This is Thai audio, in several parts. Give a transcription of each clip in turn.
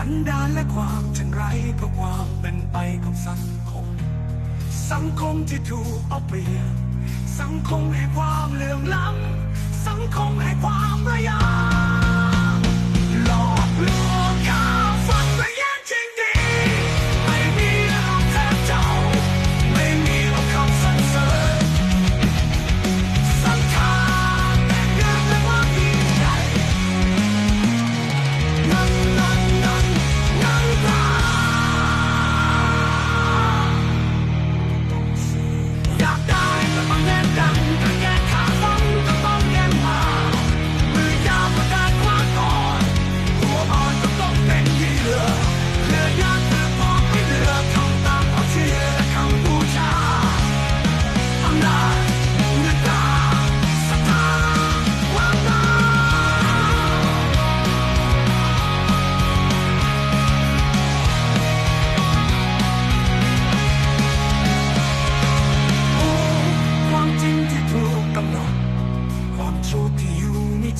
ันดานและความจังไรเพราะความเป็นไปของสังคม สังคมที่ถูกเอาเปรียบสังคมให้ความเหลื่อมล้ำสังคม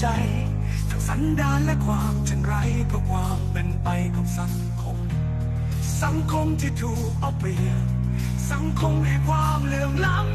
ใจ ทั้งสันดานและความจันไรเพื่อความเป็นไปของสังคม สังคมที่ถูกเอาเปรียบสังคมให้ความเหลื่อมล้ำ